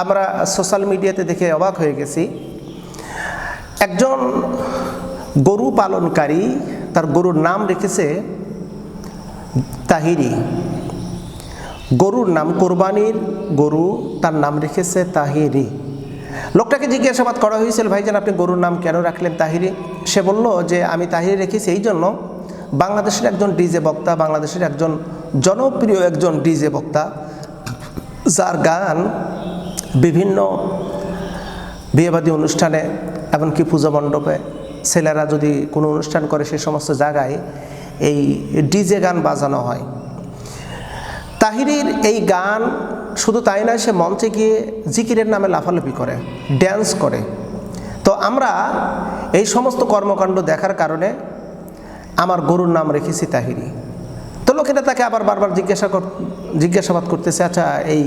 আমরা সোশ্যাল মিডিয়াতে দেখে অবাক হয়ে গেছি। একজন গরু পালনকারী, তার গরুর নাম রেখেছে তাহিরি। গরুর নাম কোরবানির, গরু তার নাম রেখেছে তাহিরি। লোকটাকে জিজ্ঞাসাবাদ করা হয়েছিল ভাইজান আপনি গরুর নাম কেন রাখলেন তাহিরি? সে বলল যে, আমি তাহিরি রেখেছি এই জন্য বাংলাদেশের একজন ডিজে বক্তা, বাংলাদেশের একজন জনপ্রিয় একজন ডিজে বক্তা, যার গান বিভিন্ন বিয়েবাদী অনুষ্ঠানে, এমনকি পূজা মণ্ডপে ছেলেরা যদি কোনো অনুষ্ঠান করে সে সমস্ত জায়গায় এই ডিজে গান বাজানো হয়। তাহিরির এই গান শুধু তাই নয়, সে মঞ্চে গিয়ে জিকিরের নামে লাফালাফি করে ড্যান্স করে। তো আমরা এই সমস্ত কর্মকাণ্ড দেখার কারণে আমার গরুর নাম রেখেছি তাহিরি। তো লোকেরা তাকে আবার বারবার জিজ্ঞাসা জিজ্ঞাসাবাদ করতেছে আচ্ছা এই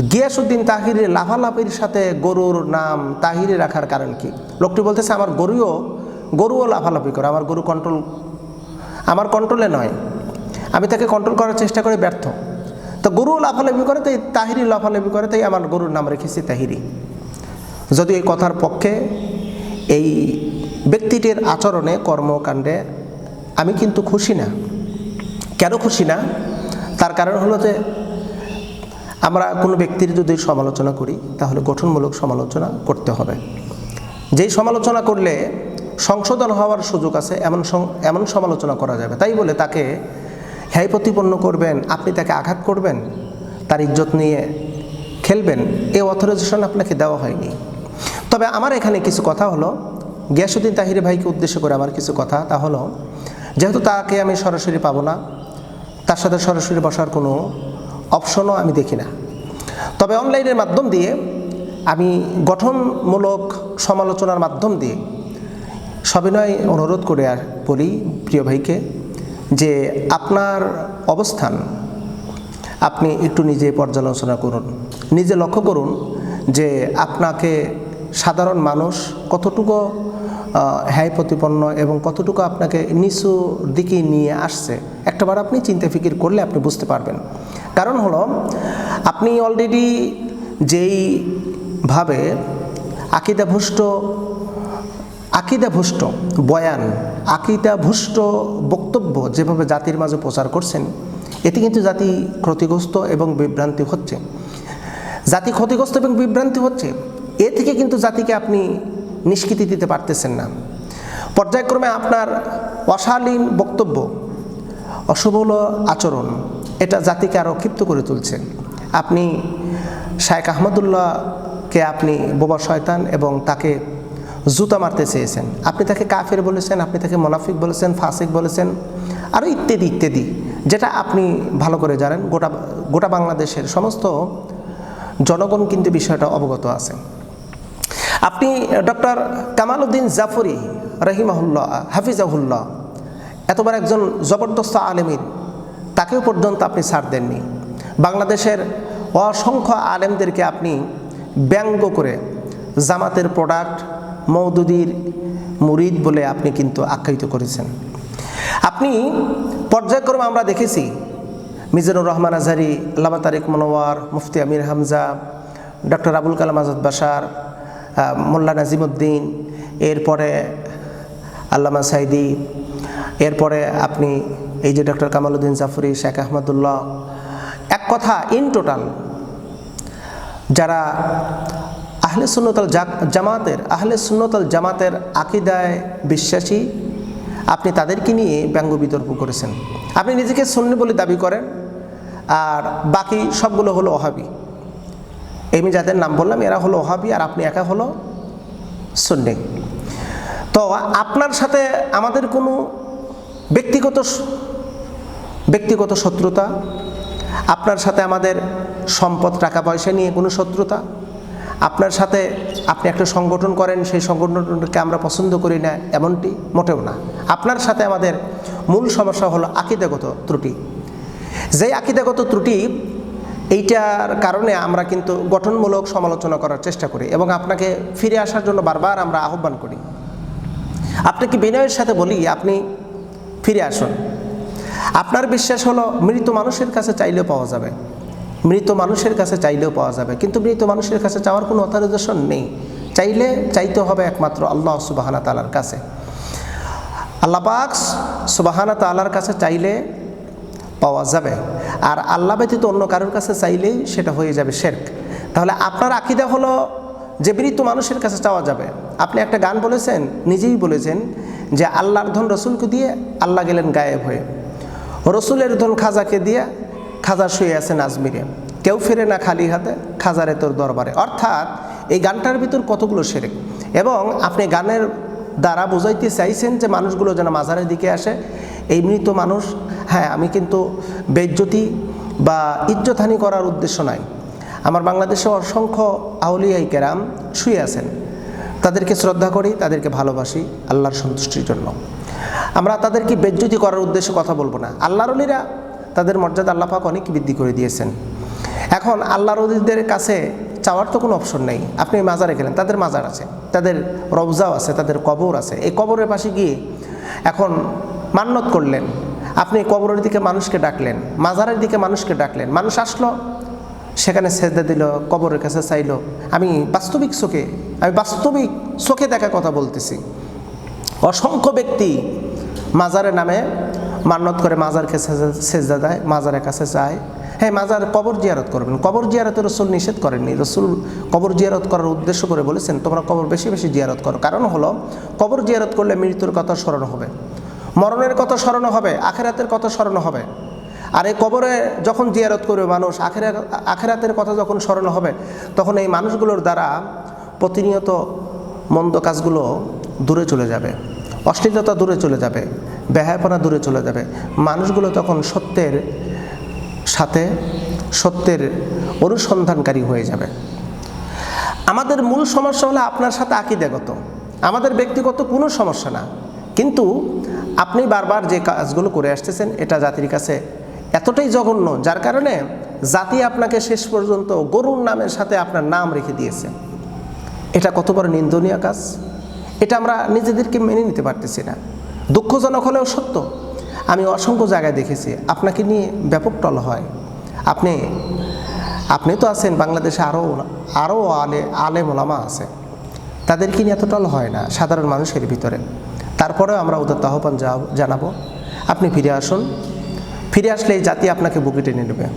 গিয়াসুদ্দিন তাহিরের লাফালাফির সাথে গরুর নাম তাহিরি রাখার কারণ কি? লোকটি বলতেছে, আমার গরুও গরুও লাফালাফি করে, আমার গরু কন্ট্রোল আমার কন্ট্রোলে নয়। আমি তাকে কন্ট্রোল করার চেষ্টা করে ব্যর্থ। তো গরু লাফালাফি করে, তাই তাহিরি লাফালাফি করে, তাই আমার গরুর নাম রেখেছি তাহিরি। যদি এই কথার পক্ষে এই ব্যক্তিটির আচরণে, কর্মকাণ্ডে আমি কিন্তু খুশি না। কেন খুশি না? তার কারণ হলো যে আমরা কোনো ব্যক্তির যদি সমালোচনা করি, তাহলে গঠনমূলক সমালোচনা করতে হবে। যেই সমালোচনা করলে সংশোধন হওয়ার সুযোগ আছে, এমন এমন সমালোচনা করা যাবে। তাই বলে তাকে হ্যায় প্রতিপন্ন করবেন, আপনি তাকে আঘাত করবেন, তার ইজ্জত নিয়ে খেলবেন, এ অথরাইজেশন আপনাকে দেওয়া হয়নি। তবে আমার এখানে কিছু কথা হলো। গিয়াসুদ্দিন তাহিরি ভাইকে উদ্দেশ্য করে আমার কিছু কথা, তা হলো, যেহেতু তাকে আমি সরাসরি পাবো না, তার সাথে সরাসরি বসার কোনো অপশনও আমি দেখি না। তবে অনলাইনের মাধ্যম দিয়ে আমি গঠনমূলক সমালোচনার মাধ্যম দিয়ে সবিনয় অনুরোধ করে আর বলি, প্রিয় ভাইকে, যে আপনার অবস্থান আপনি একটু নিজে পর্যালোচনা করুন। নিজে লক্ষ্য করুন যে আপনাকে সাধারণ মানুষ কতটুকু হ্যায় প্রতিপন্ন এবং কতটুকু আপনাকে নিচু দিকে নিয়ে আসছে, একটাবার আপনি চিন্তা ফিকির করলে আপনি বুঝতে পারবেন। কারণ হলো, আপনি অলরেডি যেইভাবে আকিদাভুষ্ট আকিদাভুষ্ট, বয়ান, আকিদাভুষ্ট বক্তব্য যেভাবে জাতির মাঝে প্রচার করছেন, এতে কিন্তু জাতি ক্ষতিগ্রস্ত এবং বিভ্রান্তি হচ্ছে। জাতি ক্ষতিগ্রস্ত এবং বিভ্রান্তি হচ্ছে, এ থেকে কিন্তু জাতিকে আপনি নিষ্কৃতি দিতে পারতেছেন না। পর্যায়ক্রমে আপনার অশালীন বক্তব্য অশুভল আচরণ এটা জাতিকে আরও ক্ষিপ্ত করে তুলছে। আপনি শায়েখ আহমদুল্লাহকে আপনি বোবা শয়তান এবং তাকে জুতা মারতে চেয়েছেন। আপনি তাকে কাফের বলেছেন, আপনি তাকে মোনাফিক বলেছেন, ফাসিক বলেছেন আরও ইত্যাদি ইত্যাদি। যেটা আপনি ভালো করে জানেন, গোটা গোটা বাংলাদেশের সমস্ত জনগণ কিন্তু বিষয়টা অবগত আছে। আপনি ডক্টর কামাল উদ্দিন জাফরি রহিমাহুল্লাহ, হাফিজাহুল্লাহ, এতবার একজন জবরদস্ত আলেমিন তাকেও পর্যন্ত আপনি ছাড় দেননি। বাংলাদেশের অসংখ্য আলেমদেরকে আপনি ব্যঙ্গ করে জামাতের প্রোডাক্ট মৌদুদির মুরিদ বলে আপনি কিন্তু আখ্যায়িত করেছেন। আপনি পর্যায়ক্রমে আমরা দেখেছি মিজানুর রহমান আজহারি, আল্লামা তারিক মনোয়ার, মুফতি আমির হামজা, ডক্টর আবুল কালাম আজাদ বাসার মোল্লা নাজিমুদ্দিন, এরপরে আল্লামা সাইদি, এরপরে আপনি এই যে ডক্টর কামালউদ্দিন জাফরি, শেখ আহমদুল্লাহ, এক কথা ইন টোটাল যারা আহলে সুন্নতাল জামাতের, আহলে সুন্নতাল জামাতের আকিদায় বিশ্বাসী, আপনি তাদেরকে নিয়ে ব্যঙ্গ বিতর্ক করেছেন। আপনি নিজেকে সুন্নি বলে দাবি করেন, আর বাকি সবগুলো হলো ওহাবি। আমি যাদের নাম বললাম, এরা হলো ওহাবি, আর আপনি একা হলো সুন্নি। তো আপনার সাথে আমাদের কোনো ব্যক্তিগত ব্যক্তিগত শত্রুতা, আপনার সাথে আমাদের সম্পদ টাকা পয়সা নিয়ে কোনো শত্রুতা, আপনার সাথে আপনি একটা সংগঠন করেন, সেই সংগঠনটাকে আমরা পছন্দ করি না, এমনটি মোটেও না। আপনার সাথে আমাদের মূল সমস্যা হলো আকিদাগত ত্রুটি। যেই আকিদাগত ত্রুটি, এইটার কারণে আমরা কিন্তু গঠনমূলক সমালোচনা করার চেষ্টা করি এবং আপনাকে ফিরে আসার জন্য বারবার আমরা আহ্বান করি। আপনাকে বিনয়ের সাথে বলি, আপনি ফিরে আসুন। আপনার বিশ্বাস হলো মৃত মানুষের কাছে চাইলেও পাওয়া যাবে। মৃত মানুষের কাছে চাইলেও পাওয়া যাবে। কিন্তু মৃত মানুষের কাছে চাওয়ার কোনো অথরাইজেশন নেই। চাইলে চাইতে হবে একমাত্র আল্লাহ সুবাহানা তালার কাছে। আল্লাহ পাক সুবাহানা তালার কাছে চাইলে পাওয়া যাবে। আর আল্লাহ ব্যতীত অন্য কারোর কাছে চাইলেই সেটা হয়ে যাবে শেরক। তাহলে আপনার আকিদা হলো যে মৃত মানুষের কাছে চাওয়া যাবে। আপনি একটা গান বলেছেন, নিজেই বলেছেন যে আল্লাহর ধন রসুলকে দিয়ে আল্লাহ গেলেন গায়েব হয়ে। রসুলের ধন খাজাকে দিয়া খাজা শুয়ে আছেন আজমিরে কেউ ফেরে না খালি হাতে, খাজারে তোর দরবারে। অর্থাৎ এই গানটার ভিতর কতগুলো সেরেক এবং আপনি গানের দ্বারা বোঝাইতে চাইছেন যে মানুষগুলো যেন মাজারের দিকে আসে? এই মৃত মানুষ হ্যাঁ আমি কিন্তু বেজ্জতি বা ইজ্জতহানি করার উদ্দেশ্য নাই। আমার বাংলাদেশে অসংখ্য আউলিয়াই কেরাম শুয়ে আছেন। তাদেরকে শ্রদ্ধা করি, তাদেরকে ভালোবাসি, আল্লাহর সন্তুষ্টির জন্য। আমরা তাদেরকে বেজ্জতি করার উদ্দেশ্যে কথা বলব না। আল্লাহর অলিরা তাদের মর্যাদা আল্লাহ পাক অনেক বৃদ্ধি করে দিয়েছেন। এখন আল্লাহর অলিদের কাছে চাওয়ার তো কোনো অপশন নেই। আপনি মাজারে গেলেন, তাদের মাজার আছে, তাদের রবজাও আছে, তাদের কবর আছে। এই কবরের পাশে গিয়ে এখন মান্যত করলেন। আপনি কবরের দিকে মানুষকে ডাকলেন, মাজারের দিকে মানুষকে ডাকলেন। মানুষ আসলো, সেখানে সেজদা দিল, কবরের কাছে চাইলো। আমি বাস্তবিক চোখে, আমি বাস্তবিক চোখে দেখা কথা বলতেছি। অসংখ্য ব্যক্তি মাজারের নামে, মান্নত করে মাজারকে সেজা- সেজদা দেয় মাজারের কাছে যায় হ্যাঁ মাজার কবর জিয়ারত করবেন। কবর জিয়ারতে রসুল নিষেধ করেননি। রসুল কবর জিয়ারত করার উদ্দেশ্য করে বলেছেন, তোমরা কবর বেশি বেশি জিয়ারত করো। কারণ হলো, কবর জিয়ারত করলে মৃত্যুর কথা স্মরণ হবে, মরণের কথা স্মরণ হবে, আখেরাতের কথা স্মরণ হবে। আর এই কবরে যখন জিয়ারত করবে মানুষ আখেরা আখেরাতের কথা যখন স্মরণ হবে, তখন এই মানুষগুলোর দ্বারা প্রতিনিয়ত মন্দ কাজগুলো দূরে চলে যাবে। অশ্লীলতা দূরে চলে যাবে ব্যয়াপনা দূরে চলে যাবে। মানুষগুলো তখন সত্যের সাথে সত্যের অনুসন্ধানকারী হয়ে যাবে। আমাদের মূল সমস্যা হলো আপনার সাথে আকিদাগত। আমাদের ব্যক্তিগত কোনো সমস্যা না। কিন্তু আপনি বারবার যে কাজগুলো করে আসতেছেন, এটা জাতির কাছে এতটাই জঘন্য, যার কারণে জাতি আপনাকে শেষ পর্যন্ত গরুর নামের সাথে আপনার নাম রেখে দিয়েছে। এটা কত বড় নিন্দনীয় কাজ? এটা আমরা নিজেদেরকে মেনে নিতে পারতেছি না। দুঃখজনক হলেও সত্য। আমি অসংখ্য জায়গায় দেখেছি, আপনাকে নিয়ে ব্যাপক টল হয়। আপনি আপনি তো আছেন বাংলাদেশে আরও আরও আলে আলে মোলামা আছে। তাদেরকে নিয়ে এত টল হয় না সাধারণ মানুষের ভিতরে। তারপরেও আমরা ওদের আহ্বান জানাব। আপনি ফিরে আসুন। ফিরে আসলে এই জাতি আপনাকে বুকে টেনে নেবে।